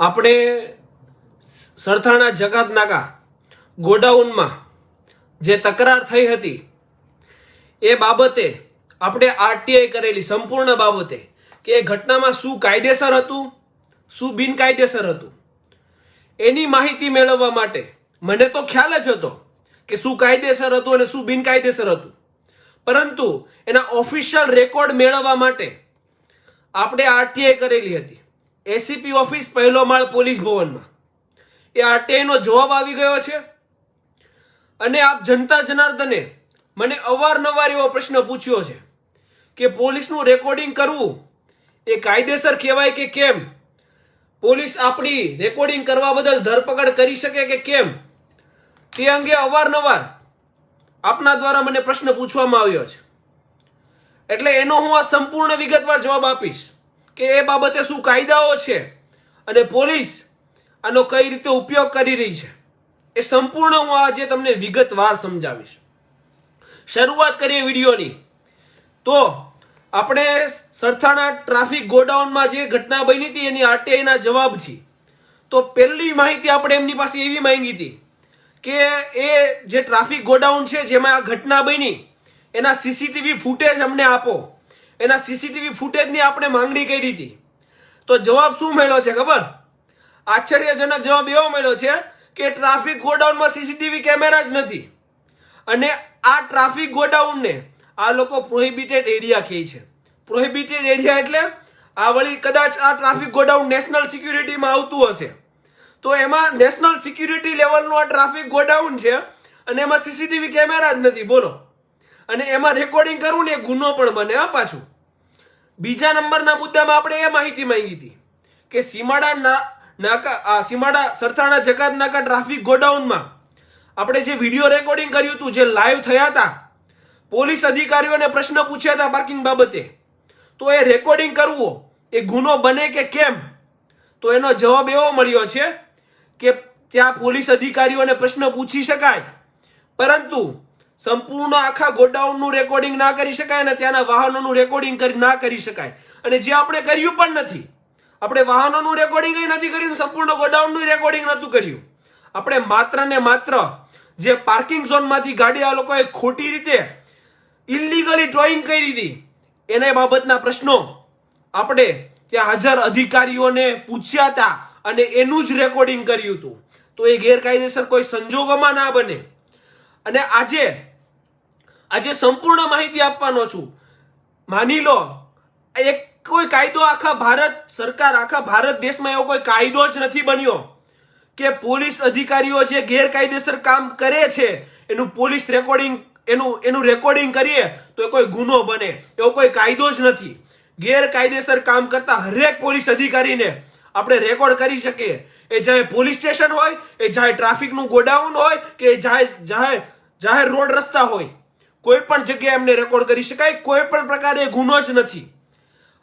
આપણે સરથાણા જકાત નાકા ગોડાઉનમાં જે તકરાર થઈ હતી, એ બાબતે આપણે આરટીઆઈ કરેલી સંપૂર્ણ બાબતે કે એ ઘટનામાં શું કાયદેસર હતું, શું બિનકાયદેસર હતું, એની માહિતી મેળવવા માટે મને તો ખ્યાલ જ હતો કે શું કાયદેસર હતું અને શું બિનકાયદેસર હતું. પરંતુ એના ઓફિશિયલ રેકોર્ડ મેળવવા માટે આપણે આરટીઆઈ કરેલી હતી. એસીપી ઓફિસ પહેલો માળ પોલીસ ભવનમાં. એ આરટીઆઈનો જવાબ આવી ગયો છે. અને આપ જનતા જનાર્દને મને અવારનવાર એવો પ્રશ્ન પૂછ્યો છે કે પોલીસનું રેકોર્ડિંગ કરવું એ કાયદેસર કહેવાય કે કેમ? પોલીસ આપણી રેકોર્ડિંગ કરવા બદલ ધરપકડ કરી શકે કે કેમ? તે અંગે અવારનવાર આપના દ્વારા મને પ્રશ્ન પૂછવામાં આવ્યો છે. એટલે એનો હું આ સંપૂર્ણ વિગતવાર જવાબ આપીશ. કે એ બાબતે શું કાયદાઓ છે અને પોલીસ આનો કઈ રીતે ઉપયોગ કરી રહી છે, એ સંપૂર્ણ હું આજે તમને વિગતવાર સમજાવીશ. શરૂઆત કરીએ વિડીયોની. તો આપણે સરથાણા ટ્રાફિક ગોડાઉનમાં જે ઘટના બની હતી એની આરટીઆઈના જવાબથી, તો પહેલી માહિતી આપણે એમની પાસે એવી માંગી હતી કે એ જે ટ્રાફિક ગોડાઉન છે, જેમાં આ ઘટના બની, એના સીસીટીવી ફૂટેજ અમને આપો. એના સીસીટીવી ફૂટેજની આપણે માંગણી કરી હતી. તો જવાબ શું મળ્યો છે ખબર? આશ્ચર્યજનક જવાબ એવો મળ્યો છે કે ટ્રાફિક ગોડાઉનમાં સીસીટીવી કેમેરા જ નથી. અને આ ટ્રાફિક ગોડાઉનને આ લોકો પ્રોહિબિટેડ એરિયા કહે છે. પ્રોહિબિટેડ એરિયા એટલે આ વળી કદાચ આ ટ્રાફિક ગોડાઉન નેશનલ સિક્યુરિટીમાં આવતું હશે. તો એમાં નેશનલ સિક્યુરિટી લેવલનું આ ટ્રાફિક ગોડાઉન છે અને એમાં સીસીટીવી કેમેરા જ નથી. બોલો. અને એમાં રેકોર્ડિંગ કરવું ને ગુનો પણ બને, હા, પાછું. બીજા નંબરના મુદ્દામાં આપણે એ માહિતી માંગી હતી કે સીમાડા નાકા સીમાડા સરથાણા જકાત નાકા ટ્રાફિક ગોડાઉનમાં આપણે જે વીડિયો રેકોર્ડિંગ કર્યું હતું, જે લાઈવ થયા હતા, પોલીસ અધિકારીઓને પ્રશ્ન પૂછ્યા હતા પાર્કિંગ બાબતે, તો એ રેકોર્ડિંગ કરવું એ ગુનો બને કે કેમ? તો એનો જવાબ એવો મળ્યો છે કે ત્યાં પોલીસ અધિકારીઓને પ્રશ્ન પૂછી શકાય. પરંતુ સંપૂર્ણ આખા ગોડાઉનનું રેકોર્ડિંગ ના કરી શકાય અને ત્યાંના વાહનોનું રેકોર્ડિંગ કરી ના કરી શકાય. અને જે આપણે કર્યું પણ નથી, આપણે વાહનોનું રેકોર્ડિંગ નથી કર્યું સંપૂર્ણ ગોડાઉનનું રેકોર્ડિંગ નહોતું કર્યું. આપણે માત્ર ને માત્ર જે પાર્કિંગ ઝોનમાંથી ગાડી આ લોકોએ ખોટી રીતે ઇલીગલી ડ્રોઈંગ કરી હતી, એને બાબતના પ્રશ્નો આપણે ત્યાં હાજર અધિકારીઓને પૂછ્યા હતા અને એનું જ રેકોર્ડિંગ કર્યું હતું. તો એ ગેરકાયદેસર કોઈ સંજોગોમાં ના બને. અને આજે આજે સંપૂર્ણ માહિતી આપવાનો છું. માની લો, એક કોઈ કાયદો આખા ભારત સરકાર, આખા ભારત દેશમાં એવો કોઈ કાયદો જ નથી બન્યો કે પોલીસ અધિકારીઓ જે ગેરકાયદેસર કામ કરે છે, એનું પોલીસ રેકોર્ડિંગ, એનું એનું રેકોર્ડિંગ કરીએ તો એ કોઈ ગુનો બને. એવો કોઈ કાયદો જ નથી. ગેરકાયદેસર કામ કરતા હરેક પોલીસ અધિકારીને આપણે રેકોર્ડ કરી શકીએ. એ ચાહે પોલીસ સ્ટેશન હોય, એ ચાહે ટ્રાફિકનું ગોડાઉન હોય, કે જાહેર જાહેર જાહેર રોડ રસ્તા હોય. કોઈ પણ જગ્યાએ એમને રેકોર્ડ કરી શકાય કોઈ પણ પ્રકારે ગુનો જ નથી.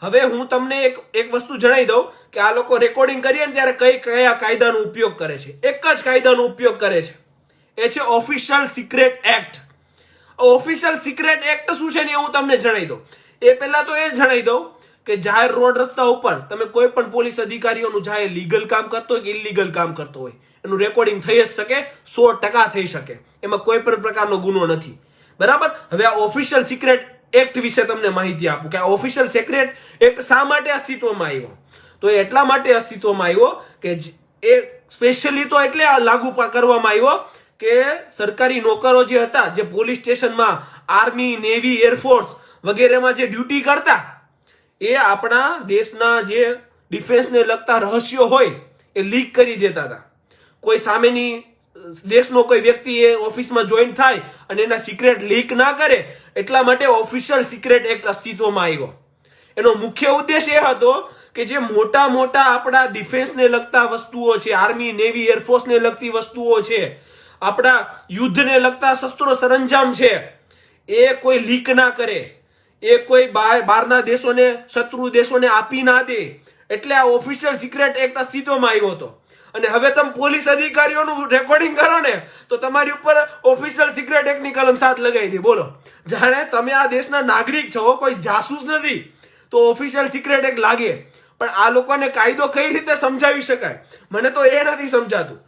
હવે હું તમને એક એક વસ્તુ જણાવી દઉં કે આ લોકો રેકોર્ડિંગ કરીએ ને ત્યારે કઈ, કયા કાયદાનો ઉપયોગ કરે છે. એક જ કાયદાનો ઉપયોગ કરે છે. એ છે official secret act official secret act શું છે ને એ હું તમને જણાવી દઉં. એ પહેલા તો એ જણાવી દઉં કે જાહેર રોડ રસ્તા ઉપર તમે કોઈ પણ પોલીસ અધિકારીઓનું જાહેર લીગલ કામ કરતો હોય કે ઇલીગલ કામ કરતો હોય, એનું રેકોર્ડિંગ થઈ જ શકે, સો ટકા થઈ શકે. એમાં કોઈ પણ પ્રકારનો ગુનો નથી. બરાબર? હવે આ ઓફિશિયલ સિક્રેટ એક્ટ વિશે તમને માહિતી આપું કે આ ઓફિશિયલ સિક્રેટ એક્ટ શા માટે અસ્તિત્વમાં આવ્યો? તો એ એટલા માટે અસ્તિત્વમાં આવ્યો કે એ સ્પેશિયલી તો એટલે લાગુ કરવામાં આવ્યો કે સરકારી નોકરો જે હતા, જે પોલીસ સ્ટેશનમાં આર્મી નેવી એરફોર્સ વગેરેમાં જે ડ્યુટી કરતા, એ આપણા દેશના જે ડિફેન્સને લગતા રહસ્યો હોય એ લીક કરી દેતા હતા. કોઈ સામેની દેશનો કોઈ વ્યક્તિ એ ઓફિસમાં જોઈન થાય અને એના સિક્રેટ લીક ના કરે, એટલા માટે ઓફિશિયલ સિક્રેટ એક્ટ અસ્તિત્વમાં આવ્યો. એનો મુખ્ય ઉદ્દેશ એ હતો કે જે મોટા મોટા આપણા ડિફેન્સને લગતા વસ્તુઓ છે આર્મી નેવી એરફોર્સને લગતી વસ્તુઓ છે, આપણા યુદ્ધને લગતા શસ્ત્રો સરંજામ છે, એ કોઈ લીક ના કરે. એ કોઈ બહાર- બહારના દેશોને, શત્રુ દેશોને આપી ના દે. એટલે આ ઓફિશિયલ સિક્રેટ એક્ટ અસ્તિત્વમાં આવ્યો હતો. અને હવે તમે પોલીસ અધિકારીઓનું રેકોર્ડિંગ કરો ને, તો તમારી ઉપર ઓફિશિયલ સિક્રેટ એક્ટની કલમ સાત લગાવી દી. બોલો. જાણે તમે આ દેશના નાગરિક છો, કોઈ જાસૂસ નથી. તો ઓફિશિયલ સિક્રેટ એક્ટ લાગે. પણ આ લોકોને કાયદો કઈ રીતે સમજાવી શકાય? મને તો એ નથી સમજાતું.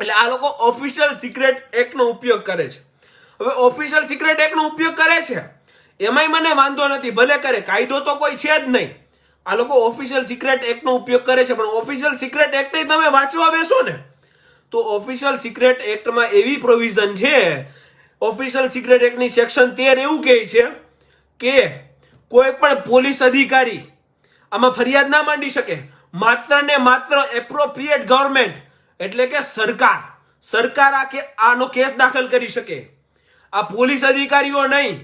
એટલે આ લોકો ઓફિશિયલ સિક્રેટ એક્ટનો ઉપયોગ કરે છે. હવે ઓફિશિયલ સિક્રેટ એક્ટનો ઉપયોગ કરે છે? એમાંય મને વાંધો નથી. ભલે કરે. કાયદો તો કોઈ છે જ નહીં. આ લોકો ઓફિશિયલ સિક્રેટ એક્ટનો ઉપયોગ કરે છે, પણ ઓફિશિયલ સિક્રેટ એક્ટ તમે વાંચવા બેસો ને. તો ઓફિશિયલ સિક્રેટ એક્ટમાં એવી પ્રોવિઝન છે ઓફિશિયલ સિક્રેટ એક્ટની સેક્શન તેર એવું કહે છે કે કોઈ પણ પોલીસ અધિકારી આમાં ફરિયાદ ના માંડી શકે. માત્ર ને માત્ર એપ્રોપ્રિએટ ગવર્મેન્ટ એટલે કે સરકાર સરકાર આ કે આનો કેસ દાખલ કરી શકે. આ પોલીસ અધિકારીઓ નહીં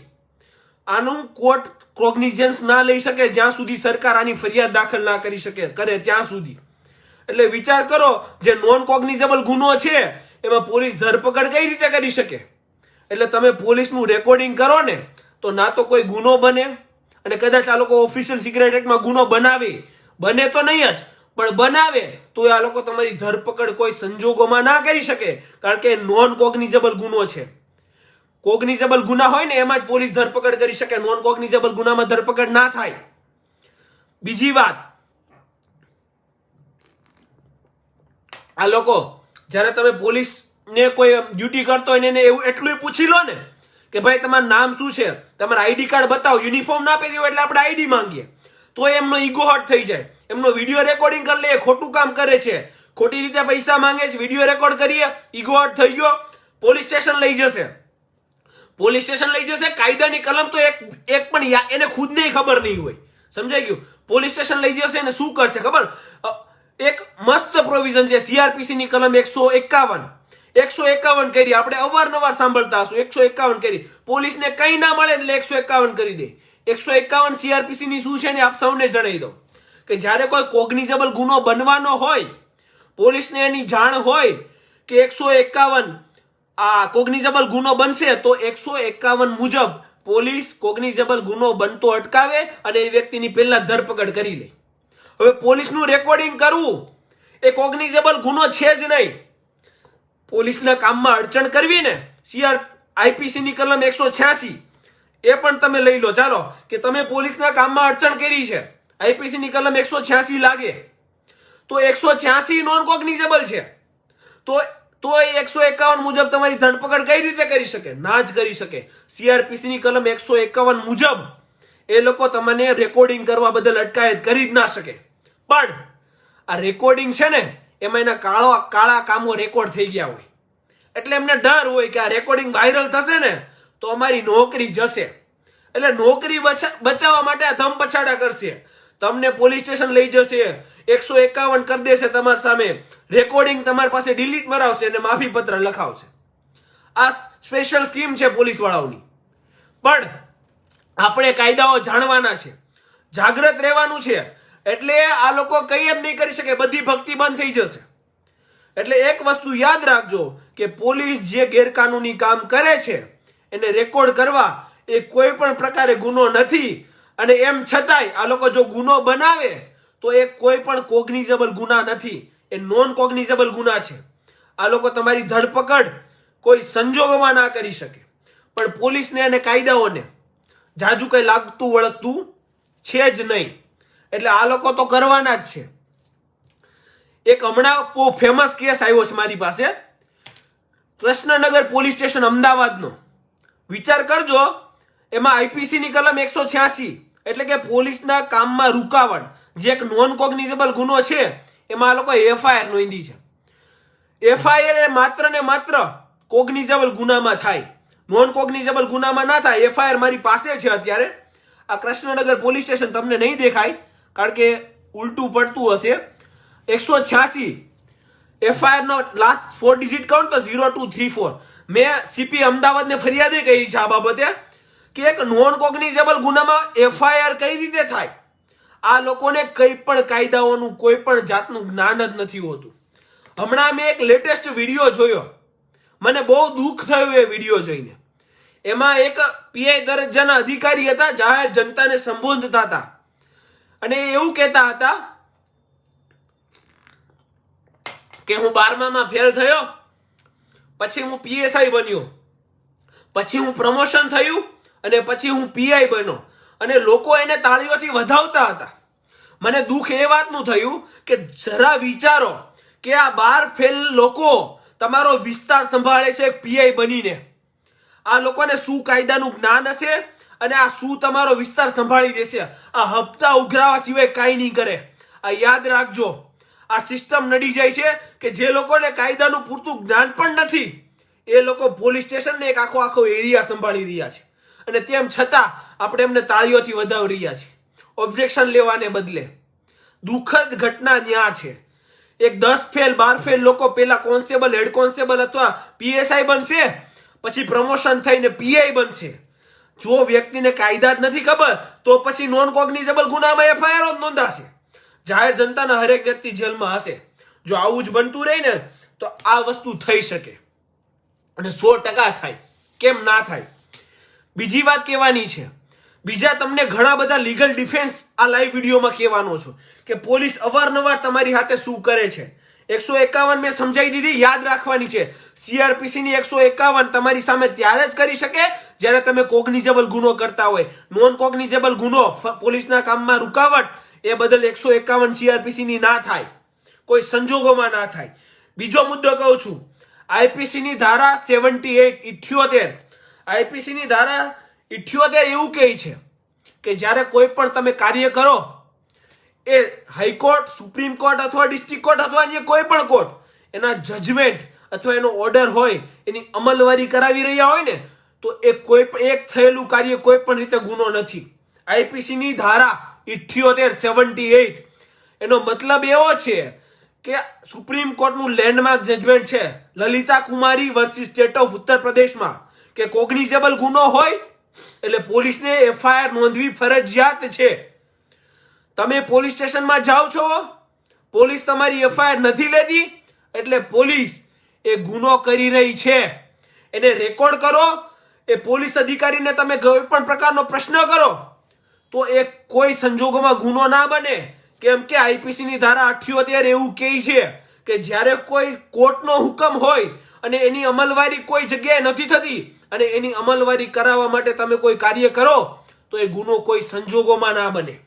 આનું કોર્ટ કોગ્નિઝન્સ ના લઈ શકે, જ્યાં સુધી સરકાર આની ફરિયાદ દાખલ ના કરી શકે, કરે ત્યાં સુધી. એટલે વિચાર કરો, જે નોન કોગ્નિઝેબલ ગુનો છે, એમાં પોલીસ ધરપકડ કઈ રીતે કરી શકે? એટલે તમે પોલીસનું રેકોર્ડિંગ કરો ને, તો ના તો કોઈ ગુનો બને, અને કદાચ આ લોકો ઓફિશિયલ સિક્રેટ એક્ટમાં ગુનો બનાવે. બને તો નહીં જ, પણ બનાવે, તો આ લોકો તમારી ધરપકડ કોઈ સંજોગોમાં ના કરી શકે, કારણ કે નોન કોગ્નિઝેબલ ગુનો છે. કોગ્નિઝેબલ ગુના હોય ને એમાં જ પોલીસ ધરપકડ કરી શકે. નોન કોગ્નિઝેબલ ગુનામાં ધરપકડ ના થાય. બીજી વાત. આ લોકો, જ્યારે તમે પોલીસને કોઈ ડ્યુટી કરતો હોય ને એવું એટલું પૂછી લો ને કે ભાઈ, તમારું નામ શું છે? તમારા આઈડી કાર્ડ બતાવો. યુનિફોર્મ ના પહેર્યું હોય એટલે આપણે આઈડી માંગીએ. તો એમનો ઈગો હટ થઈ જાય. એમનો વીડિયો રેકોર્ડિંગ કરી લે. ખોટું કામ કરે છે. ખોટી રીતે પૈસા માંગે છે. વીડિયો રેકોર્ડ કરીએ. ઈગો હટ થઈ ગયો. પોલીસ સ્ટેશન લઈ જશે. પોલીસ સ્ટેશન લઈ જશે, કાયદાની કલમ તો એક એક પણ એને એને ખુદને ખબર નહીં હોય. સમજાઈ ગયું? પોલીસ સ્ટેશન લઈ જશે અને શું કરશે ખબર? એક મસ્ત પ્રોવિઝન છે સીઆરપીસી ની કલમ એકસો એકાવન. એકસો એકાવન કરી, આપણે અવારનવાર સાંભળતા હશું. એકસો એકાવન કરી. પોલીસને કઈ ના મળે એટલે એકસો એકાવન કરી દે. એકસો એકાવન સીઆરપીસી ની શું છે ને આપ સૌને જણાવી દો કે જ્યારે કોઈ કોગ્નિઝેબલ ગુનો બનવાનો હોય, પોલીસને એની જાણ હોય કે એકસો એકાવન આ કોગ્નિઝેબલ ગુનો બનશે તો એકસો એકાવન મુજબ પોલીસ કોગ્નિઝેબલ ગુનો બનતો અટકાવે અને એ વ્યક્તિની પહેલા ધરપકડ કરી લે. હવે પોલીસનું રેકોર્ડિંગ કરવું. એ કોગ્નિઝેબલ ગુનો છે જ નહીં. પોલીસના કામમાં અડચણ કરવી ને સીઆર આઈપીસીની કલમ એકસો છ્યાસી. એ પણ તમે લઈ લો. ચાલો, કે તમે પોલીસના કામમાં અડચણ કરી છે. આઈપીસીની કલમ એકસો છ્યાસી લાગે. તો એકસો છ્યાસી નોન કોગ્નિઝેબલ છે. તો તો એ એકસો એકાવન મુજબ તમારી ધરપકડ કઈ રીતે કરી શકે? ના જ કરી શકે. સીઆરપીસી ની કલમ એકસો એકાવન મુજબ એ લોકો તમને રેકોર્ડિંગ કરવા બદલ અટકાયત કરી જ ના શકે. પણ આ રેકોર્ડિંગ છે ને, એમાં એના કાળા કાળા કામો રેકોર્ડ થઈ ગયા હોય. એટલે એમને ડર હોય કે આ રેકોર્ડિંગ વાયરલ થશે ને, તો અમારી નોકરી જશે. એટલે નોકરી બચાવવા માટે આ ધમ પછાડા કરશે. તમને પોલીસ સ્ટેશન લઈ જશે. એકસો એકાવન કરી દેશે તમારી સામે. રેકોર્ડિંગ તમારી પાસે ડિલીટ મરાવશે અને માફી પત્ર લખાવશે. આ સ્પેશિયલ સ્કીમ છે પોલીસ વાળાઓની પણ આપણે કાયદાઓ જાણવાના છે. જાગૃત રહેવાનું છે. એટલે આ લોકો કઈ જ નહીં કરી શકે. બધી ભક્તિ બંધ થઈ જશે. એટલે એક વસ્તુ યાદ રાખજો કે પોલીસ જે ગેરકાનૂની કામ કરે છે, એને રેકોર્ડ કરવા એ કોઈ પણ પ્રકારે ગુનો નથી. અને એમ છતાંય આ લોકો જો ગુનો બનાવે, તો એ કોઈ પણ કોગ્નિઝેબલ ગુના નથી. એ નોન કોગ્નિઝેબલ ગુના છે. આ લોકો તમારી ધરપકડ કોઈ સંજોગોમાં ના કરી શકે. પણ પોલીસને અને કાયદાઓને જાજુ કંઈ લાગતું વળગતું છે જ નહીં. એટલે આ લોકો તો કરવાના જ છે. એક હમણાં બહુ ફેમસ કેસ આવ્યો છે મારી પાસે. કૃષ્ણનગર પોલીસ સ્ટેશન અમદાવાદનો. વિચાર કરજો, એમાં આઈપીસીની કલમ એકસો છ્યાસી. એટલે કે પોલીસના કામમાં રૂકાવટ, જે એક નોન કોગ્નિઝેબલ ગુનો છે, એમાં આ લોકો એફઆઈઆર નોંધી છે. એફઆઈઆર એ માત્ર ને માત્ર કોગ્નિઝેબલ ગુનામાં થાય. નોન કોગ્નિઝેબલ ગુનામાં ના થાય એફઆઈઆર મારી પાસે છે અત્યારે. આ કૃષ્ણનગર પોલીસ સ્ટેશન તમને નહીં દેખાય, કારણ કે ઉલટું પડતું હશે. એકસો છ્યાસી એફઆઈઆરનો લાસ્ટ ફોર ડિજિટ કાઉન્ટ તો ઝીરો ટુ થ્રી ફોર મેં સીપી અમદાવાદને ફરિયાદે કહી છે આ બાબતે. કે એક નોન કોગ્નિઝેબલ ગુનામાં એફઆઈઆર કઈ રીતે થાય? આ લોકોને કઈ પણ કાયદાઓનું, કોઈ પણ જાતનું જ્ઞાન જ નથી હોતું. હમણાં મેં એક લેટેસ્ટ વીડિયો જોયો. મને બહુ દુઃખ થયું એ વીડિયો જોઈને. એમાં એક પીઆઈ દરજ્જાના અધિકારી હતા, જાહેર જનતાને સંબોધતા હતા. અને એવું કહેતા હતા કે હું બારમામાં ફેલ થયો, પછી હું પીએસઆઈ બન્યો. પછી હું પ્રમોશન થયું અને પછી હું પીઆઈ બન્યો. અને લોકો એને તાળીઓથી વધાવતા હતા. મને દુઃખ એ વાતનું થયું કે જરા વિચારો કે આ બાર ફેલ લોકો તમારો વિસ્તાર સંભાળે છે પીઆઈ બનીને. આ લોકોને શું કાયદાનું જ્ઞાન હશે અને આ શું તમારો વિસ્તાર સંભાળી દેશે? આ હપ્તા ઉઘરાવા સિવાય કાંઈ નહીં કરે. આ યાદ રાખજો, આ સિસ્ટમ નડી જાય છે કે જે લોકોને કાયદાનું પૂરતું જ્ઞાન પણ નથી, એ લોકો પોલીસ સ્ટેશનને એક આખો આખો એરિયા સંભાળી રહ્યા છે. અને તેમ છતાં આપણે એમને તાળીઓથી વધાવી રહ્યા છીએ. ઓબ્જેક્શન લેવાને બદલે. દુઃખદ ઘટના ન્યા છે. એક દસ ફેલ, બાર ફેલ લોકો પહેલા કોન્સ્ટેબલ, હેડ કોન્સ્ટેબલ અથવા પીએસઆઈ બનશે, પછી પ્રમોશન થઈને પીઆઈ બનશે. જો વ્યક્તિને કાયદા જ નથી ખબર, તો પછી નોન કોગ્નિઝેબલ ગુનામાં એફઆઈઆર જ નોંધાશે. જાહેર જનતાના હરેક વ્યક્તિ જેલમાં હશે. જો આવું જ બનતું રહે ને, તો આ વસ્તુ થઈ શકે. અને સો ટકા થાય. કેમ ના થાય? બીજી વાત કહેવાની છે. બીજા તમને ઘણા બધા લીગલ ડિફેન્સ આ લાઈવ વિડીયોમાં કહેવાનો છું કે પોલીસ અવારનવાર તમારી હાથે શું કરે છે. એકસો એકાવન મેં સમજાવી દીધી, યાદ રાખવાની છે. સીઆરપીસી ની એકસો એકાવન તમારી સામે ત્યારે જ કરી શકે જ્યારે તમે કોગ્નિઝેબલ ગુનો કરતા હોય. નોન કોગ્નિઝેબલ ગુનો પોલીસના કામમાં રૂકાવટ, એ બદલ એકસો એકાવન સીઆરપીસી ની થાય. કોઈ સંજોગોમાં ના થાય. બીજો મુદ્દો કહું છું આઈપીસી ની ધારા સેવન્ટી એટ ઇઠ્યોતેર આઈપીસી ની ધારા ઇઠ્યોતેર એવું કહે છે કે જ્યારે કોઈ પણ તમે કાર્ય કરો, એ હાઈકોર્ટ, સુપ્રીમ કોર્ટ અથવા ડિસ્ટ્રિક્ટ કોર્ટ અથવા અન્ય કોઈ પણ કોર્ટ, એના જજમેન્ટ અથવા એનો ઓર્ડર હોય, એની અમલવારી કરાવી રહ્યા હોય ને, તો એ કોઈ પણ, એક થયેલું કાર્ય કોઈ પણ રીતે ગુનો નથી. આઈપીસી ની ધારા ઇઠ્યોતેર સેવન્ટી એઈટ એનો મતલબ એવો છે કે સુપ્રીમ કોર્ટનું લેન્ડમાર્ક જજમેન્ટ છે, Lalita Kumari versus state of Uttar પ્રદેશમાં. કે કોગ્નિઝેબલ ગુનો હોય, એટલે પોલીસને એફઆઈઆર નોંધવી ફરજિયાત છે. તમે પોલીસ સ્ટેશનમાં જાઓ છો, પોલીસ તમારી એફઆઈઆર નથી લેતી, એટલે પોલીસ એ ગુનો કરી રહી છે. એને રેકોર્ડ કરો, એ પોલીસ અધિકારીને તમે કોઈ પણ પ્રકારનો પ્રશ્ન કરો, તો એ કોઈ સંજોગોમાં ગુનો ના બને. કેમ કે આઈપીસીની ધારા અઠ્યોતેર એવું કહે છે કે જ્યારે કોઈ કોર્ટનો હુકમ હોય અને એની અમલવારી કોઈ જગ્યાએ નથી થતી. અને એની અમલવારી કરાવવા માટે તમે કોઈ કાર્ય કરો, તો એ ગુનો કોઈ સંજોગોમાં ના બને.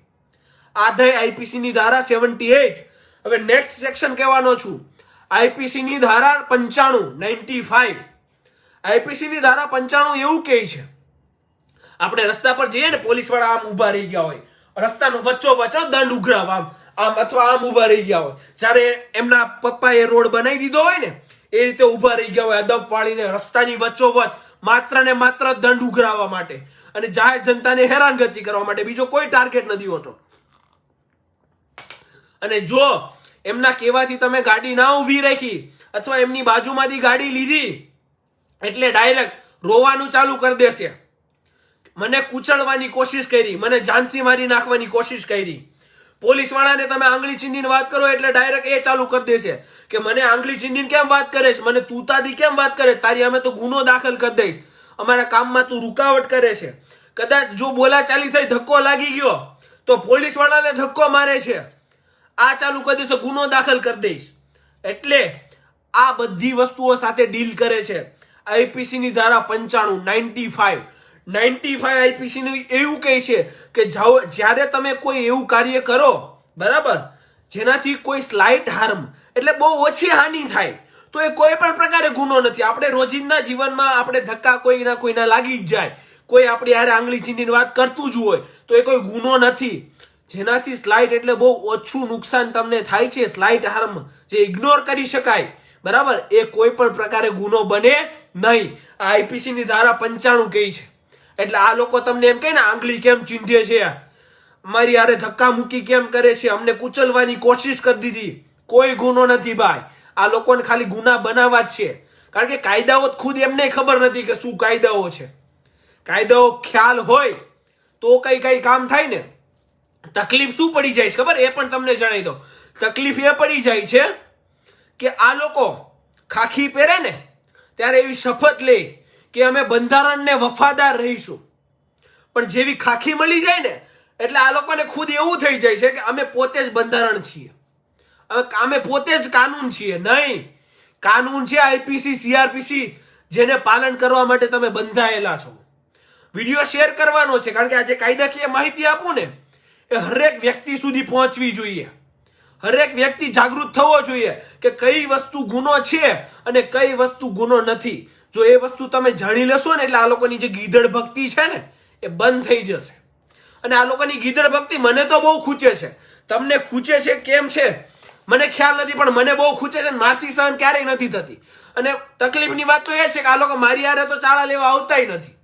આધય આઈપીસી ની ધારા સેવન્ટી એટ. હવે નેક્સ્ટ સેક્શન કહેવાનો છું. આઈપીસી ની ધારા પંચાણું, નાઇન્ટી ફાઈવ આઈપીસી ની ધારા પંચાણું એવું કહે છે. આપણે રસ્તા પર જઈએ ને પોલીસવાળા આમ ઊભા રહી ગયા હોય. રસ્તાનો વચ્ચો વચ્ચો દંડ ઉઘરાવ આમ. આમ અથવા આમ ઊભા રહી ગયા હોય. જ્યારે એમના પપ્પાએ રોડ બનાવી દીધો હોય ને એ રીતે ઊભા રહી ગયા હોય અદબ પાડીને રસ્તાની વચ્ચોવચ માત્ર ને માત્ર દંડ ઉઘરાવવા માટે અને જાહેર જનતાને હેરાનગતિ કરવા માટે બીજો કોઈ ટાર્ગેટ નથી હોતો. અને જો એમના કહેવાથી તમે ગાડી ના ઊભી રાખી અથવા એમની બાજુમાંથી ગાડી લીધી, એટલે ડાયરેક્ટ રોવાનું ચાલુ કરી દેશે. મને કૂચળવાની કોશિશ કરી, મને જાનથી મારી નાખવાની કોશિશ કરી. પોલીસ વાળાને તમે આંગળી ચીંધીને વાત કરો એટલે ડાયરેક્ટ એ ચાલુ કરી દેશે કે મને આંગળી ચીંધીને કેમ વાત કરે છે મને તુતાદી કેમ વાત કરે તારી અમે તો ગુનો દાખલ કરી દઈશ. અમારા કામમાં તું રૂકાવટ કરે છે. કદાચ જો બોલાચાલી થઈ, ધક્કો લાગી ગયો, તો પોલીસ વાળાને ધક્કો મારે છે. આ ચાલુ કરી દઈશ ગુનો દાખલ કરી દઈશ. એટલે આ બધી વસ્તુઓ સાથે ડીલ કરે છે. આઈપીસી ની ધારા પંચાણું ninety five ninety five IPC નું એવું કહે છે કે જાઓ- જ્યારે તમે કોઈ એવું કાર્ય કરો, બરાબર? જેનાથી કોઈ સ્લાઇટ હાર્મ એટલે બહુ ઓછી હાનિ થાય. તો એ કોઈ પણ પ્રકારે ગુનો નથી. આપણે રોજિંદા જીવનમાં આપણે ધક્કા કોઈના કોઈના લાગી જ જાય. કોઈ આપણી હારે આંગળી ચીંધીને વાત કરતું જ હોય, તો એ કોઈ ગુનો નથી. જેનાથી સ્લાઇટ એટલે બહુ ઓછું નુકસાન તમને થાય છે. સ્લાઇટ હાર્મ જે ઇગ્નોર કરી શકાય. બરાબર? એ કોઈ પણ પ્રકારે ગુનો બને નહીં. આ આઈપીસી ની ધારા પંચાણું કહે છે. એટલે આ લોકો તમને એમ કહે ને, આંગળી કેમ ચીંધે છે? મારી હારે ધક્કા મૂકી કેમ કરે છે? અમને કુચલવાની કોશિશ કરી દીધી. કોઈ ગુનો નથી ભાઈ. આ લોકોને ખાલી ગુના બનાવવા જ છે. કારણ કે કાયદાઓ ખુદ એમને ખબર નથી કે શું કાયદાઓ છે. કાયદાઓ ખ્યાલ હોય તો કઈ કઈ કામ થાય ને, તકલીફ શું પડી જાય છે ખબર? એ પણ તમને જણાવી દો તકલીફ એ પડી જાય છે કે આ લોકો ખાખી પહેરે ને, ત્યારે એવી શપથ લે. કે અમે બંધારણને વફાદાર રહીશું. પણ જેવી ખાખી મળી જાય ને, એટલે આ લોકોને ખુદ એવું થઈ જાય છે કે અમે પોતે જ બંધારણ છીએ. હવે અમે પોતે જ કાનૂન છીએ, નહીં. કાનૂન છે આઈપીસી, સીઆરપીસી, જેને પાલન કરવા માટે તમે બંધાયેલા છો. વીડિયો શેર કરવાનો છે, કારણ કે આજે કાયદાકીય માહિતી આપું ને, એ હરેક વ્યક્તિ સુધી પહોંચવી જોઈએ. હરેક વ્યક્તિ જાગૃત થવો જોઈએ કે કઈ વસ્તુ ગુનો છે અને કઈ વસ્તુ ગુનો નથી. જો એ વસ્તુ તમે જાણી લેશો ને એટલે આ લોકોની જે ગીધડ ભક્તિ છે ને, એ બંધ થઈ જશે. અને આ લોકોની ગીધડ ભક્તિ મને તો બહુ ખૂચે છે. તમને ખૂચે છે કેમ છે? મને ખ્યાલ નથી, પણ મને બહુ ખૂચે છે ને મારથી સહન ક્યારેય નથી થતી. અને તકલીફની વાત તો એ છે કે આ લોકો મારી હારે તો ચાળા લેવા આવતાય નથી.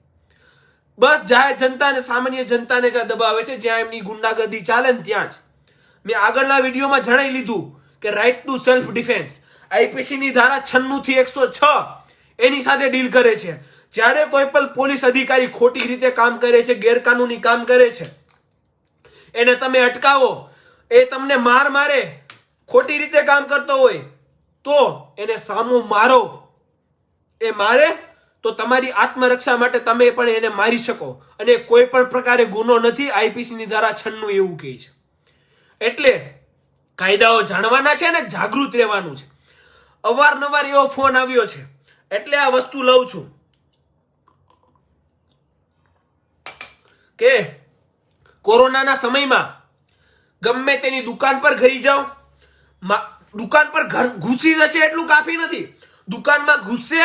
બસ જાહેર જનતાને, સામાન્ય જનતાને જ્યાં દબાવે છે જ્યાં એમની ગુંડાગર્દી ચાલે ને ત્યાં જ. મેં આગળના વિડીયોમાં જણાવી લીધું કે રાઇટ ટુ સેલ્ફ ડિફેન્સ આઈપીસીની ધારા છન્નુંથી એકસો છ એની સાથે ડીલ કરે છે. જ્યારે કોઈ પણ પોલીસ અધિકારી ખોટી રીતે કામ કરે છે, ગેરકાનૂની કામ કરે છે, એને તમે અટકાવો, એ તમને માર મારે, ખોટી રીતે કામ કરતો હોય, તો એને સામું મારો. એ મારે, તો તમારી આત્મરક્ષા માટે તમે પણ એને મારી શકો. અને કોઈ પણ પ્રકારે ગુનો નથી આઈપીસીની ધારા છન્નું એવું કહે છે. એટલે કાયદાઓ જાણવાના છે ને જાગૃત રહેવાનું છે. અવારનવાર એવો ફોન આવ્યો છે. એટલે આ વસ્તુ લઉં છું. કે કોરોનાના સમયમાં ગમે તેની દુકાન પર ઘરી જાઓ દુકાન પર ઘર- ઘૂસી જશે એટલું કાફી નથી. દુકાનમાં ઘૂસશે,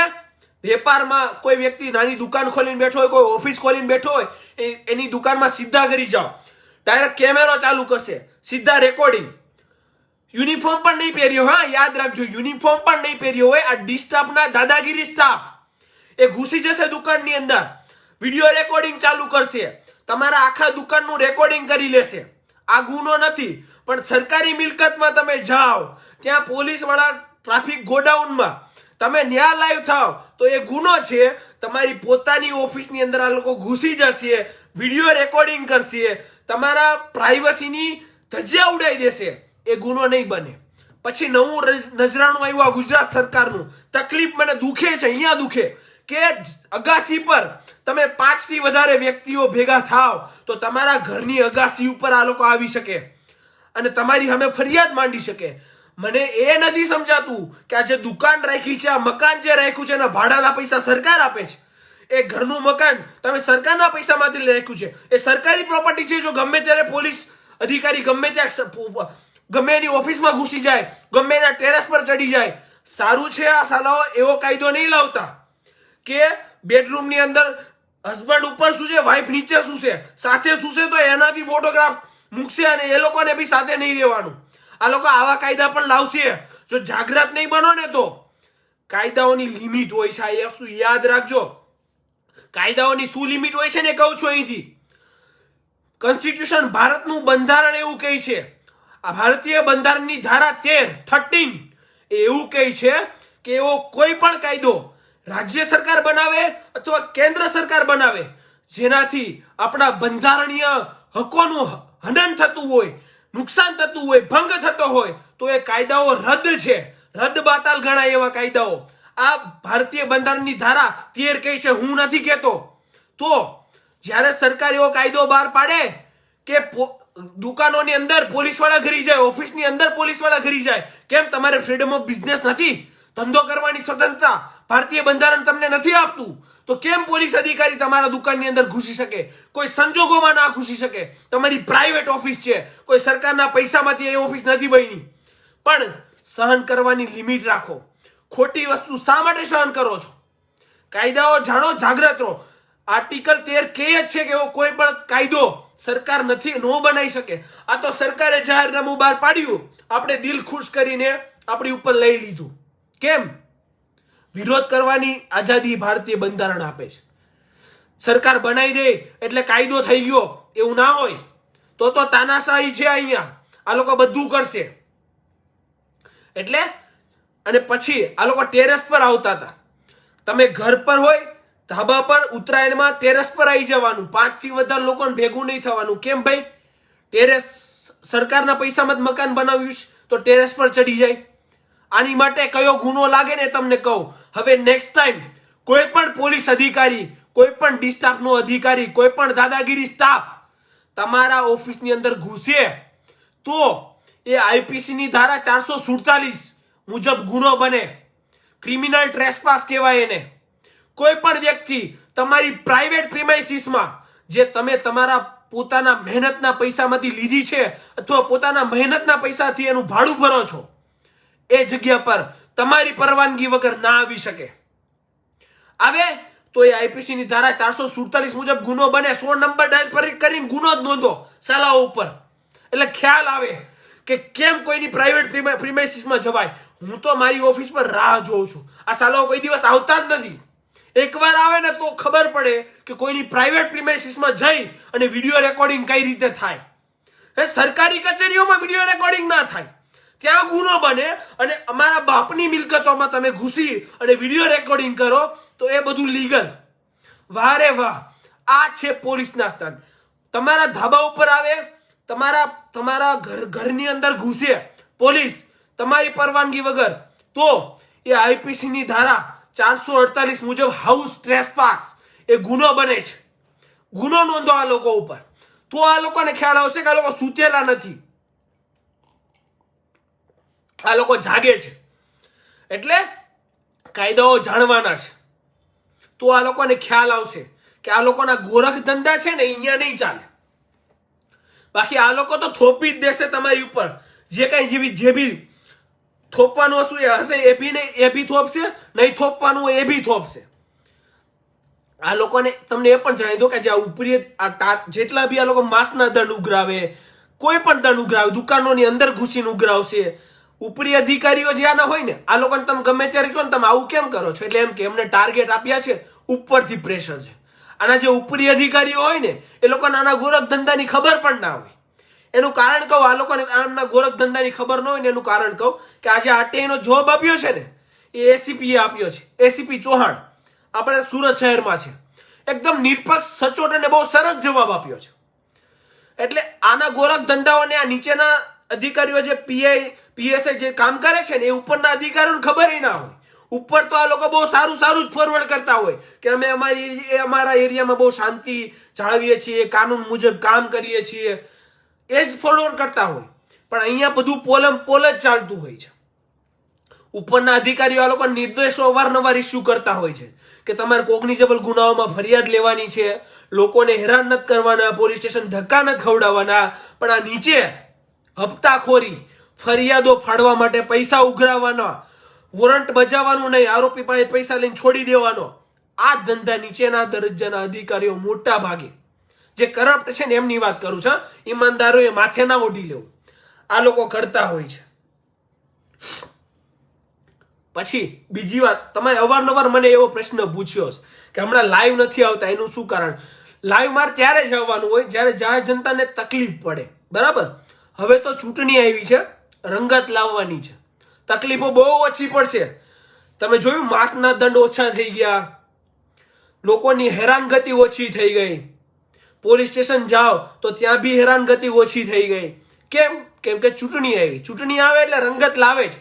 વેપારમાં કોઈ વ્યક્તિ નાની દુકાન ખોલીને બેઠો હોય, કોઈ ઓફિસ ખોલીને બેઠો હોય એની દુકાનમાં સીધા ઘરી જાઓ. ડાયરેક્ટ કેમેરો ચાલુ કરશે. સીધા રેકોર્ડિંગ યુનિફોર્મ પણ નહીં પહેર્યો, હા, યાદ રાખજો, યુનિફોર્મ પણ નહીં પહેર્યો હોય, આ ડિસ્ટાફના દાદાગીરી સ્ટાફ. એ ઘૂસી જશે દુકાનની અંદર. વીડિયો રેકોર્ડિંગ ચાલુ કરશે. તમારા આખા દુકાનનું રેકોર્ડિંગ કરી લેશે. આ ગુનો નથી, પણ સરકારી મિલકતમાં તમે જાઓ. ત્યાં પોલીસવાળા ટ્રાફિક ગોડાઉનમાં તમે ન્યા લાઈવ થાવ તો એ ગુનો છે, તમારી પોતાની ઓફિસની અંદર આ લોકો ઘૂસી જશે, વીડિયો રેકોર્ડિંગ કરશે, તમારા પ્રાઇવસીની ધજિયા ઉડાઈ દેશે. એ ગુનો નહીં બને. પછી નવું નજરાણું આવ્યું આ ગુજરાત સરકારનું. તકલીફ મને દુખે છે, અહીંયા દુખે. કે અગાસી પર તમે પાંચથી વધારે વ્યક્તિઓ ભેગા થાવ, તો તમારા ઘરની અગાસી ઉપર આ લોકો આવી શકે. અને તમારી સામે ફરિયાદ માંડી શકે. મને એ નથી સમજાતું કે આ જે દુકાન રાખી છે, આ મકાન જે રાખ્યું છે, એના ભાડાના પૈસા સરકાર આપે છે. એ ઘરનું મકાન તમે સરકારના પૈસામાંથી રાખ્યું છે. એ સરકારી પ્રોપર્ટી છે, જો ગમે ત્યારે પોલીસ અધિકારી ગમે ત્યાં ગમે એની ઓફિસમાં ઘૂસી જાય, ગમે એના ટેરેસ પર ચડી જાય. સારું છે આ સાલાઓ એવો કાયદો નહીં લાવતા કે બેડરૂમની અંદર હસબન્ડ ઉપર શું છે વાઈફ નીચે શું છે, સાથે શું છે, તો એના બી ફોટોગ્રાફ મૂકશે અને એ લોકોને બી સાથે નહીં રહેવાનું. આ લોકો આવા કાયદા પણ લાવશે. જો જાગૃત નહીં બનો ને તો કાયદાઓની લિમિટ હોય છે, આ વસ્તુ યાદ રાખજો. કાયદાઓની શું લિમિટ હોય છે ને કહું છું અહીંથી. કોન્સ્ટિટ્યુશન ભારતનું બંધારણ એવું કહે છે. ભારતીય બંધારણની ધારા તેર થર્ટીન એવું કહે છે કે એવો કોઈ પણ કાયદો રાજ્ય સરકાર બનાવે અથવા કેન્દ્ર સરકાર બનાવે, જેનાથી આપણા બંધારણીય હકોનું હનન થતું હોય, નુકસાન થતું હોય, ભંગ થતો હોય, તો એ કાયદાઓ રદ છે. રદ બાતાલ ગણાય એવા કાયદાઓ. આ ભારતીય બંધારણની ધારા તેર કહે છે, હું નથી કહેતો. તો જ્યારે સરકાર એવો કાયદો બહાર પાડે કે દુકાનોની અંદર પોલીસવાળા ઘરી જાય, ઓફિસની અંદર પોલીસવાળા ઘરી જાય. કેમ? તમારે ફ્રીડમ ઓફ બિઝનેસ નથી. ધંધો કરવાની સ્વતંત્રતા ભારતીય બંધારણ તમને નથી આપતું. તો કેમ પોલીસ અધિકારી તમારા દુકાનની અંદર ઘૂસી શકે? કોઈ સંજોગોમાં ના ઘૂસી શકે? તમારી પ્રાઇવેટ ઓફિસ છે. કોઈ સરકારના પૈસામાંથી એ ઓફિસ નથી બની પણ સહન કરવાની લિમિટ રાખો. ખોટી વસ્તુ શા માટે સહન કરો છો? કાયદાઓ જાણો, જાગ્રત રહો. આર્ટિકલ તેર કે છે કે એવો કોઈ પણ કાયદો સરકાર નથી, નો બનાવી શકે. આ તો સરકારે જાહેરનામું બહાર પાડ્યું. આપણે દિલ ખુશ કરીને આપણી ઉપર લઈ લીધું. કેમ? વિરોધ કરવાની આઝાદી ભારતીય બંધારણ આપે છે. સરકાર બનાવી દે એટલે કાયદો થઈ ગયો, એવું ના હોય. તો તો તાનાશાહી છે અહીંયા. આ લોકો બધું કરશે. એટલે, અને પછી આ લોકો ટેરેસ પર આવતા હતા. તમે ઘર પર હોય ધાબા પર ઉત્તરાયણમાં ટેરેસ પર આવી જવાનું. પાંચથી વધારે લોકોને ભેગું નહીં થવાનું. કેમ ભાઈ? ટેરેસ સરકારના પૈસામાં જ મકાન બનાવ્યું છે, તો ટેરેસ પર ચડી જાય. આની માટે કયો ગુનો લાગે ને તમને કહું. હવે નેક્સ્ટ ટાઈમ કોઈ પણ પોલીસ અધિકારી, કોઈ પણ ડી સ્ટાફનો અધિકારી, કોઈ પણ દાદાગીરી સ્ટાફ તમારા ઓફિસની અંદર ઘૂસે, તો એ આઈપીસી ની ધારા ચારસો સુડતાલીસ મુજબ ગુનો બને. ક્રિમિનલ ટ્રેસપાસ કહેવાય એને. કોઈ પણ વ્યક્તિ તમારી પ્રાઇવેટ પ્રિમાઇસીસમાં જે તમે તમારા પોતાના મહેનતના પૈસામાંથી લીધી છે અથવા પોતાના મહેનતના પૈસાથી એનું ભાડું ભરો છો, એ જગ્યા પર તમારી પરવાનગી વગર ના આવી શકે. આવે તો એ આઈપીસી ની ધારા ચારસો સુડતાલીસ મુજબ ગુનો બને, સો નંબર ડાયલ પર કરીને ગુનો જ નોંધો સાલાઓ ઉપર. એટલે ખ્યાલ આવે કે કેમ કોઈની પ્રાઇવેટ પ્રિમાઇસીસમાં જવાય. હું તો મારી ઓફિસ પર રાહ જોઉં છું. આ સાલાઓ કોઈ દિવસ આવતા જ નથી. એકવાર આવે ને તો ખબર પડે કે કોઈની પ્રાઇવેટ પ્રિમાઇસીસમાં જઈ અને વીડિયો રેકોર્ડિંગ કઈ રીતે થાય. એ સરકારી કચેરીઓમાં વીડિયો રેકોર્ડિંગ ના થાય. ત્યાં ગુનો બને અને અમારા બાપની મિલકતોમાં તમે ઘૂસી અને વીડિયો રેકોર્ડિંગ કરો તો એ બધું લીગલ વાહ રે વાહ. આ છે પોલીસના સ્થાન તમારા ધાબા ઉપર આવે, તમારા તમારા ઘર, ઘરની અંદર ઘૂસે પોલીસ તમારી પરવાનગી વગર, તો એ આઈપીસીની ધારા ચારસો અડતાલીસ મુજબ હાઉસ ટ્રેસપાસ એ ગુનો બને છે. ગુનો નોંધો આ લોકો ઉપર. તો આ લોકોને ખ્યાલ આવશે કે આ લોકો સૂતેલા નથી. આ લોકો જાગે છે. એટલે કાયદાઓ જાણવાના છે. તો આ લોકોને ખ્યાલ આવશે કે આ લોકોના ગોરખ ધંધા છે ને અહીંયા નહીં ચાલે. બાકી આ લોકો તો થોપી જ દેશે તમારી ઉપર. જે કાંઈ જેવી જે બી થોપવાનું શું એ હશે? એ બી નહીં, એ બી થોપશે? નહીં, થોપવાનું એ બી થોપશે. આ લોકોને તમને એ પણ જણાવી દો કે જે આ ઉપરી આ જેટલા બી આ લોકો માંસના દંડ ઉઘરાવે, કોઈ પણ દંડ ઉઘરાવે, દુકાનોની અંદર ઘૂસીને ઉઘરાવશે. ઉપરી અધિકારીઓ જે આના હોય ને, આ લોકોને તમે ગમે ત્યારે કહો ને, તમે આવું કેમ કરો છો? એટલે એમ કે એમને ટાર્ગેટ આપ્યા છે, ઉપરથી પ્રેશર છે. આના જે ઉપરી અધિકારીઓ હોય ને, એ લોકોને આના ગોરખ ધંધાની ખબર પણ ના હોય. એનું કારણ કહું, આ લોકોને આમના ગોરખ ધંધાની ખબર ન હોય ને એનું કારણ કહું કે આજે આરટીઆઈનો જોબ આપ્યો છે ને, એ એસીપીએ આપ્યો છે. એસીપી ચૌહાણ, આપણે સુરત શહેરમાં છે. એકદમ નિરપક્ષ, સચોટ અને બહુ સરસ જવાબ આપ્યો છે. એટલે આના ગોરખ ધંધાઓને આ નીચેના અધિકારીઓ જે પીઆઈ પીએસઆઈ જે કામ કરે છે ને, એ ઉપરના અધિકારીઓને ખબર ના હોય. ઉપર તો આ લોકો બહુ સારું સારું જ ફોરવર્ડ કરતા હોય કે અમે અમારી અમારા એરિયામાં બહુ શાંતિ જાળવીએ છીએ, કાનૂન મુજબ કામ કરીએ છીએ. એ જ ફોલોઅર કરતા હોય. પણ અહીંયા બધું પોલમ પોલ જ ચાલતું હોય છે. ઉપરના અધિકારીઓ આ લોકો નિર્દેશો અવારનવાર ઇસ્યુ કરતા હોય છે કે તમારે કોગ્નિઝેબલ ગુનાઓમાં ફરિયાદ લેવાની છે, લોકોને હેરાન નથી કરવાના, પોલીસ સ્ટેશન ધક્કા નથી ખવડાવવાના, પણ આ નીચે હપ્તાખોરી, ફરિયાદો ફાડવા માટે પૈસા ઉઘરાવવાના, વોરંટ બજાવવાનું નહીં, આરોપી પાસે પૈસા લઈને છોડી દેવાનો, આ ધંધા નીચેના દરજ્જાના અધિકારીઓ મોટા ભાગે જે કરપ્ટ છે ને એમની વાત કરું છું ઈમાનદારોએ માથે ના ઓઢી લેવું. આ લોકો કરતા હોય છે. પછી બીજી વાત તમે અવારનવાર મને એવો પ્રશ્ન પૂછ્યો છે કે હમણાં લાઈવ નથી આવતા, એનું શું કારણ? લાઈવ માર ત્યારે જ આવવાનું હોય જ્યારે જાહેર જનતાને તકલીફ પડે. બરાબર? હવે તો ચૂંટણી આવી છે, રંગત લાવવાની છે. તકલીફો બહુ ઓછી પડશે. તમે જોયું, માસના દંડ ઓછા થઈ ગયા. લોકોની હેરાનગતિ ઓછી થઈ ગઈ. પોલીસ સ્ટેશન જાઓ તો ત્યાં બી હેરાનગતિ ઓછી થઈ ગઈ. કેમ? કેમ કે ચૂંટણી આવી. ચૂંટણી આવે એટલે રંગત લાવે જ.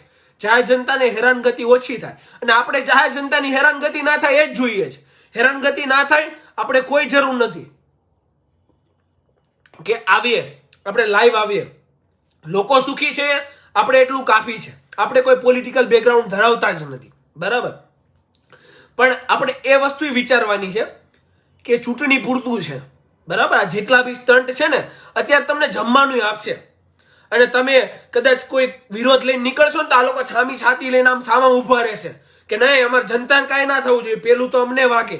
જાહેર જનતાને હેરાનગતિ ઓછી થાય. અને આપણે જાહેર જનતાની હેરાનગતિ ના થાય એ જ જોઈએ છે. હેરાનગતિ ના થાય, આપણે કોઈ જરૂર નથી. કે આવીએ, આપણે લાઈવ આવીએ. લોકો સુખી છે, આપણે એટલું કાફી છે. આપણે કોઈ પોલિટિકલ બેકગ્રાઉન્ડ ધરાવતા જ નથી. બરાબર? પણ આપણે એ વસ્તુ વિચારવાની છે કે ચૂંટણી પૂરતું છે. બરાબર? આ જેટલા બી સ્ટન્ટ છે ને, અત્યારે તમને જમવાનું આપશે. અને તમે કદાચ કોઈ વિરોધ લઈને નીકળશો ને તો આ લોકો છામી છાતી લઈને આમ સામા ઊભા રહેશે. કે નહીં, અમારે જનતાને કાંઈ ના થવું જોઈએ, પેલું તો અમને વાગે.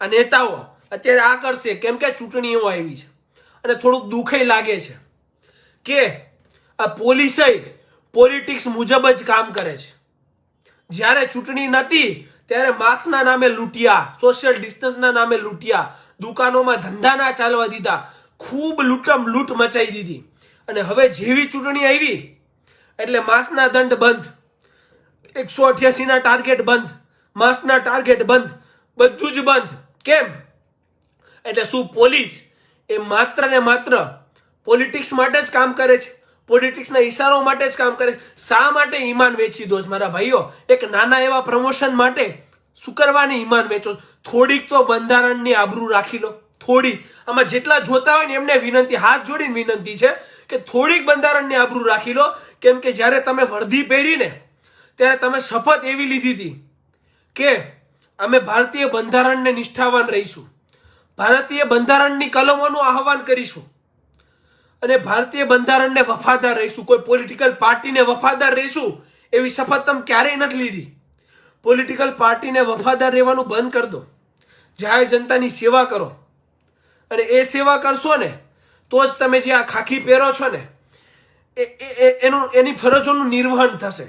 આ નેતાઓ અત્યારે આ કરશે, કેમ કે ચૂંટણીઓ આવી છે. અને થોડુંક દુઃખે લાગે છે કે આ પોલીસે પોલિટિક્સ મુજબ જ કામ કરે છે. જ્યારે ચૂંટણી નથી ત્યારે માર્ક્સના નામે લૂંટ્યા સોશિયલ ડિસ્ટન્સના નામે લૂંટ્યા દુકાનોમાં ધંધા ના ચાલવા દીધા. ખૂબ લૂંટમ લૂંટ મચાવી દીધી. અને હવે જેવી ચૂંટણી આવી, એટલે માસના દંડ બંધ. એકસો અઠ્યાસી ના ટાર્ગેટ બંધ. માસના ટાર્ગેટ બંધ. બધું જ બંધ. કેમ? એટલે શું પોલીસ એ માત્ર ને માત્ર પોલિટિક્સ માટે જ કામ કરે છે? પોલિટિક્સના ઈશારો માટે જ કામ કરે છે? શા માટે ઈમાન વેચી દો મારા ભાઈઓ, એક નાના એવા પ્રમોશન માટે શું કરવાની ઈમાન વેચો. થોડીક તો બંધારણની આબરૂ રાખી લો. થોડી આમાં જેટલા જોતા હોય ને એમને વિનંતી, હાથ જોડીને વિનંતી છે કે થોડીક બંધારણની આબરૂ રાખી લો. કેમ કે જ્યારે તમે વર્ધી પહેરીને ત્યારે તમે શપથ એવી લીધી હતી કે અમે ભારતીય બંધારણને નિષ્ઠાવાન રહીશું. ભારતીય બંધારણની કલમોનું આહવાન કરીશું. અને ભારતીય બંધારણને વફાદાર રહીશું. કોઈ પોલિટિકલ પાર્ટીને વફાદાર રહીશું, એવી શપથ તમે ક્યારેય નથી લીધી. પોલિટિકલ પાર્ટીને વફાદાર રહેવાનું બંધ કરી દો. જાહેર જનતાની સેવા કરો. અને એ સેવા કરશો ને, તો જ તમે જે આ ખાખી પહેરો છો ને એનું, એની ફરજોનું નિર્વહન થશે.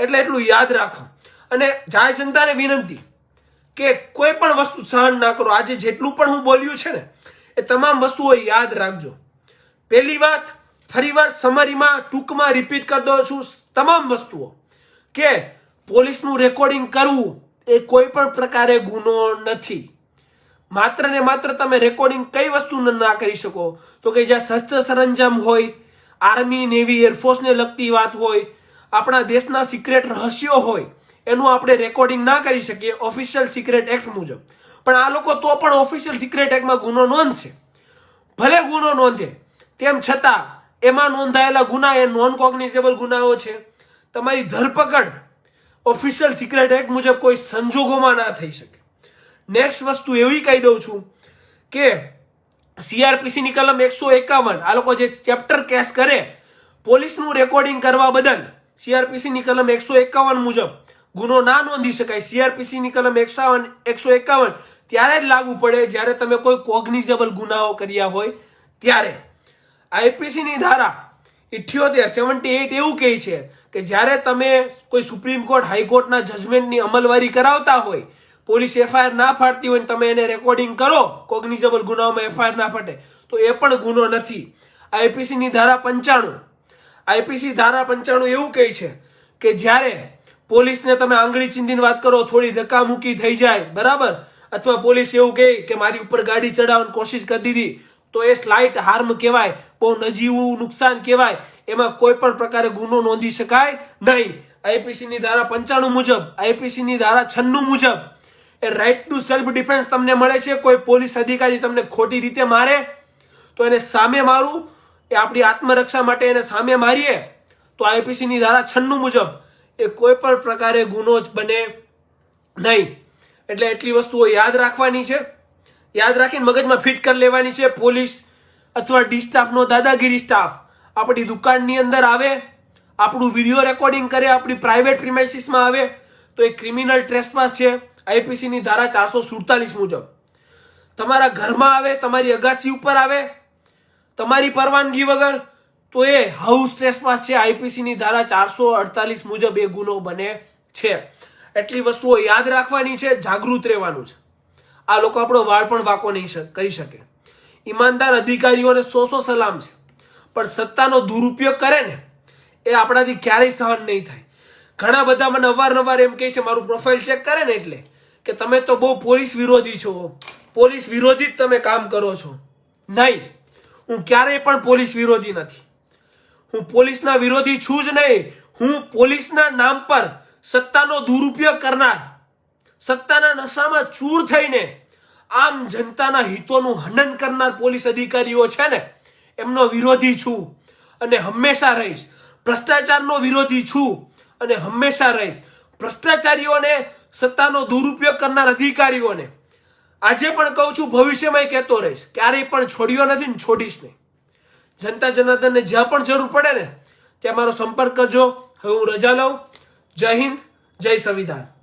એટલે એટલું યાદ રાખો. અને જાહેર જનતાને વિનંતી કે કોઈ પણ વસ્તુ સહન ના કરો. આજે જેટલું પણ હું બોલ્યું છે ને, એ તમામ વસ્તુઓ યાદ રાખજો. પહેલી વાત, ફરીવાર સમરીમાં ટૂંકમાં રિપીટ કરી દઉં છું. તમામ વસ્તુઓ. કે પોલીસનું રેકોર્ડિંગ કરવું એ કોઈ પણ પ્રકારે ગુનો નથી. માત્ર ને માત્ર તમે રેકોર્ડિંગ કઈ વસ્તુ ના કરી શકો? તો કે જ્યાં શસ્ત્ર સરંજામ હોય, આર્મી, નેવી, એરફોર્સને લગતી વાત હોય, આપણા દેશના સિક્રેટ રહસ્યો હોય, એનું આપણે રેકોર્ડિંગ ના કરી શકીએ ઓફિશિયલ સિક્રેટ એક્ટ મુજબ. પણ આ લોકો તો પણ ઓફિશિયલ સિક્રેટ એક્ટમાં ગુનો નોંધશે. ભલે ગુનો નોંધે, તેમ છતાં એમાં નોંધાયેલા ગુના એ નોન કોગ્નિઝેબલ ગુનાઓ છે. તમારી ધરપકડ ઓફિશિયલ સિક્રેટ એક્ટ મુજબ કોઈ સંજોગોમાં ના થઈ શકે. નેક્સ્ટ વસ્તુ એવી કહી દઉં છું કે સીઆરપીસી ની કલમ એકસો એકાવન, આ લોકો જે ચેપ્ટર કેસ કરે, પોલીસનું રેકોર્ડિંગ કરવા બદલ સીઆરપીસી ની કલમ એકસો એકાવન મુજબ ગુનો ના નોંધી શકાય સીઆરપીસી ની કલમ એકસાવન એકસો એકાવન, ત્યારે જ લાગુ પડે જ્યારે તમે કોઈ કોગ્નિઝેબલ ગુનાઓ કર્યા હોય ત્યારે. આઈપીસી ની ધારા ઇઠ્યોતેર સેવન્ટી એઇટ એવું કહે છે કે જ્યારે તમે કોઈ સુપ્રીમ કોર્ટ, હાઈકોર્ટના જજમેન્ટની અમલવારી કરાવતા હોય, પોલીસ એફઆઈઆર ના ફાડતી હોય તમે એને રેકોર્ડિંગ કરો કોગ્નિઝેબલ ગુનાઓમાં એફઆઈઆર ના ફાટે, તો એ પણ ગુનો નથી. આઈપીસીની ધારા પંચાણું. આઈપીસી ધારા પંચાણું એવું કહે છે કે જ્યારે પોલીસને તમે આંગળી ચીંધીને વાત કરો, થોડી ધક્કામુક્કી થઈ જાય, બરાબર? અથવા પોલીસ એવું કહે કે મારી ઉપર ગાડી ચડાવવાની કોશિશ કરી દીધી તો એ સ્લાઇટ હાર્મ કહેવાય, બહુ નજીવું નુકસાન કહેવાય, એમાં કોઈ પણ પ્રકારે ગુનો નોંધી શકાય નહીં. આઈપીસી ની ધારા પંચાણું મુજબ આઈપીસી ની ધારા છન્નું મુજબ, એ રાઇટ ટુ સેલ્ફ ડિફેન્સ તમને મળે છે, કોઈ પોલીસ અધિકારી તમને ખોટી રીતે મારે, તો એને સામે મારવું એ આપણી આત્મરક્ષા માટે એને સામે મારીએ, તો આઈપીસી ની ધારા છન્નું મુજબ, એ કોઈ પણ પ્રકારે ગુનો જ બને નહીં. એટલે એટલી વસ્તુઓ યાદ રાખવાની છે. યાદ રાખીને મગજમાં ફિટ કરી લેવાની છે પોલીસ અથવા ડી સ્ટાફનો દાદાગીરી સ્ટાફ. આપણી દુકાનની અંદર આવે, આપણું વીડિયો રેકોર્ડિંગ કરે, આપણી પ્રાઇવેટ પ્રિમાઇસીસમાં આવે, તો એ ક્રિમિનલ ટ્રેસપાસ છે, આઈપીસીની ધારા ચારસો સુડતાલીસ મુજબ. તમારા ઘરમાં આવે, તમારી અગાસી ઉપર આવે, તમારી પરવાનગી વગર, તો એ હાઉસ ટ્રેસપાસ છે, આઈપીસીની ધારા ચારસો અડતાલીસ મુજબ એ ગુનો બને છે. એટલી વસ્તુઓ યાદ રાખવાની છે, જાગૃત રહેવાનું છે. આ લોકો આપણો વાળ પણ વાંકો નહીં કરી શકે. ઈમાનદાર અધિકારીઓને સો સો સલામ છે. પણ સત્તાનો દુરુપયોગ કરે ને, એ આપણાથી ક્યારેય સહન નહીં થાય. ઘણા બધા મને અવારનવાર એમ કહે છે, મારું પ્રોફાઇલ ચેક કરે ને એટલે કે તમે તો બહુ પોલીસ વિરોધી છો પોલીસ વિરોધી જ તમે કામ કરો છો. નહીં. હું ક્યારેય પણ પોલીસ વિરોધી નથી. હું પોલીસના વિરોધી છું જ નહીં. હું પોલીસના નામ પર સત્તાનો દુરુપયોગ કરનાર સત્તાના નશામાં ચૂર થઈને આમ જનતાના હિતોનું હનન કરનાર પોલીસ અધિકારીઓ છે ને, એમનો વિરોધી છું અને હંમેશા રહીશ. ભ્રષ્ટાચારનો વિરોધી છું અને હંમેશા રહીશ. ભ્રષ્ટાચારીઓને સત્તાનો દુરુપયોગ કરનાર અધિકારીઓને. આજે પણ કહું છું, ભવિષ્યમાં કહેતો રહીશ, ક્યારેય પણ છોડ્યો નથી ને છોડીશ નહીં. જનતા જનાર્દનને જ્યાં પણ જરૂર પડે ને, ત્યાં મારો સંપર્ક કરજો. હવે હું રજા લઉં. જય હિન્દ, જય સંવિધાન.